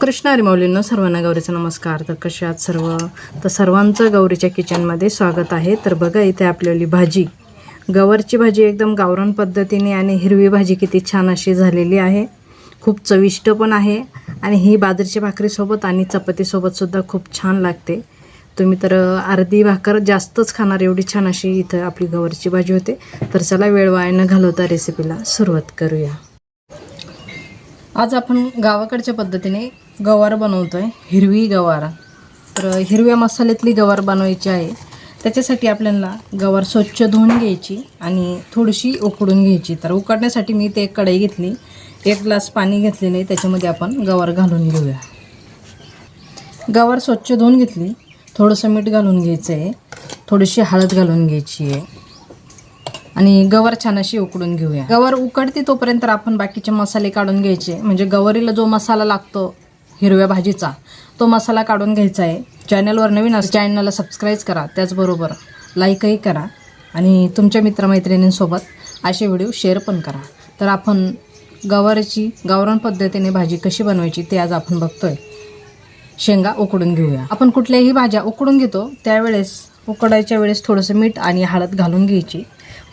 कृष्णारी मौलींनो सर्वांना गौरीचा नमस्कार. तर कशा आहात सर्व? तर सर्वांचं गौरीच्या किचनमध्ये स्वागत आहे. तर बघा इथे आपल्याली भाजी. गवरची भाजी एकदम गावरान पद्धतीने आणि हिरवी भाजी किती छान अशी झालेली आहे. खूप चविष्ट पण आहे. आणि ही बाजरीच्या भाकरीसोबत आणि चपातीसोबतसुद्धा खूप छान लागते. तुम्ही तर अर्धी भाकर जास्तच खाणार एवढी छान अशी इथं आपली गवरची भाजी होते. तर चला वेळ वाया न घालवता रेसिपीला सुरुवात करूया. आज आपण गावाकडच्या पद्धतीने गवार बनवतो आहे हिरवी गवार. तर हिरव्या मसाल्यातली गवार बनवायची आहे. त्याच्यासाठी आपल्याला गवार स्वच्छ धुवून घ्यायची आणि थोडीशी उकडून घ्यायची. तर उकडण्यासाठी मी ते एक कढई घेतली एक ग्लास पाणी घेतलेले त्याच्यामध्ये आपण गवार घालून घेऊया. गवार स्वच्छ धुवून घेतली थोडंसं मीठ घालून घ्यायचं आहे थोडीशी हळद घालून घ्यायची आहे. आणि गवर छान अशी उकडून घेऊया. गवर उकडते तोपर्यंत आपण बाकीचे मसाले काढून घ्यायचे. म्हणजे गवरीला जो मसाला लागतो हिरव्या भाजीचा तो मसाला काढून घ्यायचा आहे. चॅनलवर नवीन असं चॅनलला सबस्क्राईब करा. त्याचबरोबर लाईकही करा. आणि तुमच्या मित्रमैत्रिणींसोबत असे व्हिडिओ शेअर पण करा. तर आपण गवारीची गावरान पद्धतीने भाजी कशी बनवायची ते आज आपण बघतोय. शेंगा उकडून घेऊया. आपण कुठल्याही भाज्या उकडून घेतो त्यावेळेस उकडायच्या वेळेस थोडंसं मीठ आणि हळद घालून घ्यायची.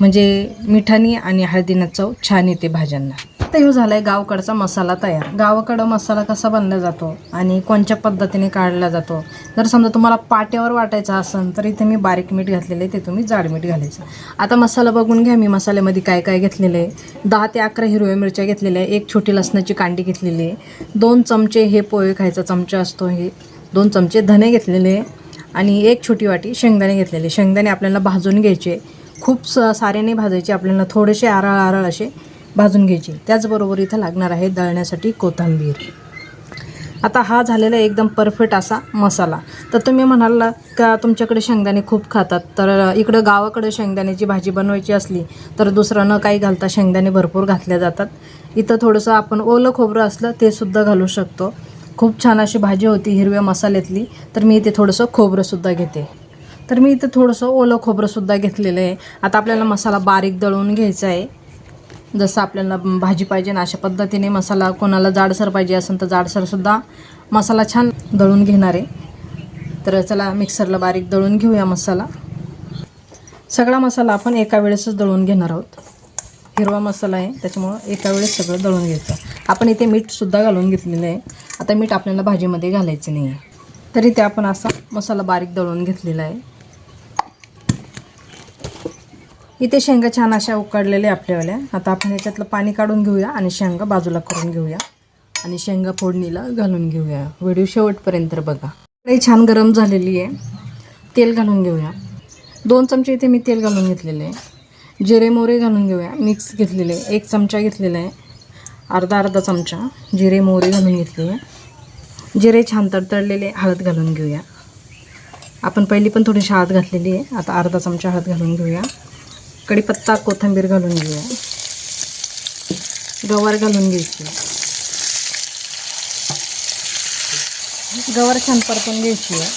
म्हणजे मिठानी आणि हळदीनं चव छान येते भाज्यांना. आता ह्यो झाला आहे गावकडचा मसाला तयार. गावाकडं मसाला कसा बनला जातो आणि कोणत्या पद्धतीने काढला जातो? जर समजा तुम्हाला पाट्यावर वाटायचा असेल तर इथे मी बारीक मीठ घातलेलं आहे ते तुम्ही जाड मीठ घालायचं. आता मसाला बघून घ्या मी मसाल्यामध्ये काय काय घेतलेलं आहे. दहा ते अकरा हिरव्या मिरच्या घेतलेल्या आहे एक छोटी लसणाची कांडी घेतलेली आहे दोन चमचे हे पोहे खायचा चमचा असतो हे दोन चमचे धने घेतलेले आणि एक छोटी वाटी शेंगदाणे घेतलेले शेंगदाणे आपल्याला भाजून घ्यायचे खूप स सारे नाही भाजायचे. आपल्याला थोडेसे आराळ आराळ असे भाजून घ्यायचे. त्याचबरोबर इथं लागणार आहे दळण्यासाठी कोथिंबीर. आता हा झालेला एकदम परफेक्ट असा मसाला. तर तुम्ही म्हणाल का तुमच्याकडे शेंगदाणे खूप खातात? तर इकडं गावाकडे शेंगदाण्याची भाजी बनवायची असली तर दुसरं न काही घालता शेंगदाणे भरपूर घातल्या जातात. इथं थोडंसं आपण ओलं खोबरं असलं ते सुद्धा घालू शकतो. खूप छान अशी भाजी होती हिरव्या मसाल्यातली. तर मी इथे थोडंसं खोबरंसुद्धा घेते. तर मी इथं थोडंसं ओलं खोबरंसुद्धा घेतलेलं आहे. आता आपल्याला मसाला बारीक दळून घ्यायचा आहे. जसं आपल्याला भाजी पाहिजे ना अशा पद्धतीने मसाला कोणाला जाडसर पाहिजे असेल तर जाडसरसुद्धा मसाला छान दळून घेणार आहे. तर चला मिक्सरला बारीक दळून घेऊया मसाला. सगळा मसाला आपण एका वेळेसच दळून घेणार आहोत. हिरवा मसाला आहे त्याच्यामुळं एका वेळेस सगळं दळून घ्यायचं. आपण इथे मीठसुद्धा घालून घेतलेलं आहे. आता मीठ आपल्याला भाजीमध्ये घालायचं नाही आहे तरी ते आपण असा मसाला बारीक दळून घेतलेला आहे. इथे शेंगा छान अशा उकडलेल्या आपल्यावाल्या. आता आपण याच्यातलं पाणी काढून घेऊया आणि शेंगा बाजूला करून घेऊया. आणि शेंगा फोडणीला घालून घेऊया. व्हिडिओ शेवटपर्यंत बघा. कढई छान गरम झालेली आहे. तेल घालून घेऊया. दोन चमचे इथे मी तेल घालून घेतलेले आहे. जिरे मोहरे घालून घेऊया. मिक्स घेतलेले आहे. एक चमचा घेतलेला आहे. अर्धा अर्धा चमचा जिरे मोहरी घालून घेतले आहे. जिरे छान तडतडलेले हळद घालून घेऊया. आपण पहिली पण थोडीशी हळद घातलेली आहे. आता अर्धा चमचा हळद घालून घेऊया. कढीपत्ता कोथिंबीर घालून घेऊया. गवार घालून घ्यायची. गवार छान परतून घ्यायची आहे.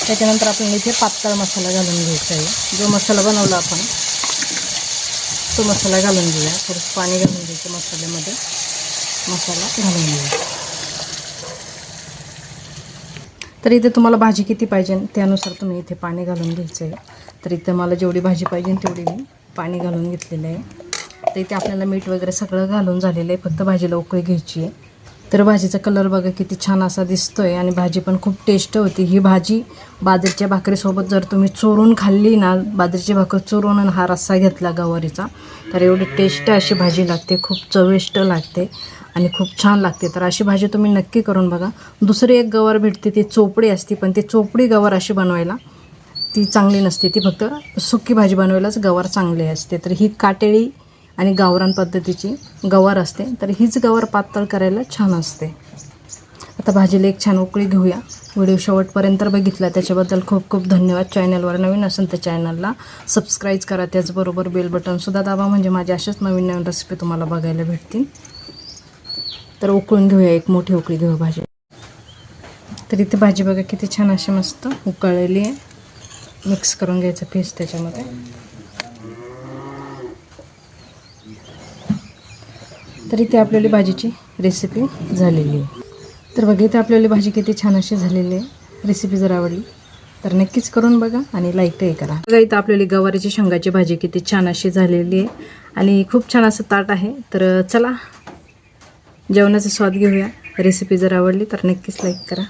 त्याच्यानंतर आपण इथे पातळ मसाला घालून घ्यायचा आहे. जो मसाला बनवला आपण तो मसाला घालून घेऊया. थोडंसं पाणी घालून घ्यायचं मसाल्यामध्ये. मसाला घालून घेऊया. तर इथे तुम्हाला भाजी किती पाहिजे त्यानुसार तुम्ही इथे पाणी घालून घ्यायचं आहे. तर इथे मला जेवढी भाजी पाहिजे तेवढी मी पाणी घालून घेतलेलं आहे. तर इथे आपल्याला मीठ वगैरे सगळं घालून झालेलं आहे. फक्त भाजीला उकळी घ्यायची आहे. तर भाजीचा कलर बघा किती छान असा दिसतो आहे आणि भाजी पण खूप टेस्ट होती. ही भाजी बाजरीच्या भाकरीसोबत जर तुम्ही चोरून खाल्ली ना बाजरीची भाकर चोरून आणि हा रस्सा घेतला गवारीचा तर एवढी टेस्ट अशी भाजी लागते. खूप चविष्ट लागते आणि खूप छान लागते. तर अशी भाजी तुम्ही नक्की करून बघा. दुसरी एक गवार भेटते ती चोपडी असते पण ती चोपडी गवार अशी बनवायला ती चांगली नसते. ती फक्त सुकी भाजी बनवायलाच गवार चांगली असते. तर ही काटेळी आणि गावरान पद्धतीची गवार असते. तर हीच गवार पातळ करायला छान असते. आता भाजीला एक छान उकळी घेऊया. व्हिडिओ शेवटपर्यंत बघितला. त्याच्याबद्दल खूप खूप धन्यवाद. चॅनलवर नवीन असेल तर चॅनलला सबस्क्राईब करा. त्याचबरोबर बेल बटनसुद्धा दाबा. म्हणजे माझ्या अशाच नवीन नवीन रेसिपी तुम्हाला बघायला भेटतील. तर उकळून घेऊया. एक मोठी उकळी घेऊ भाजी. तर इथे भाजी बघा किती छान अशी मस्त उकळलेली आहे. मिक्स करून घ्यायचं पीस त्याच्यामध्ये. तर इथे आपल्याला भाजीची रेसिपी झालेली आहे. तर बघा इथे आपल्याला भाजी किती छान अशी झालेली आहे. रेसिपी जर आवडली तर नक्कीच करून बघा आणि लाईकही करा. बघा इथं आपल्याला गवारीची शेंगाची भाजी किती छान अशी झालेली आहे. आणि खूप छान असं ताट आहे. तर चला जेवणाचा स्वाद घेऊया. रेसिपी जर आवडली तर नक्कीच लाईक करा.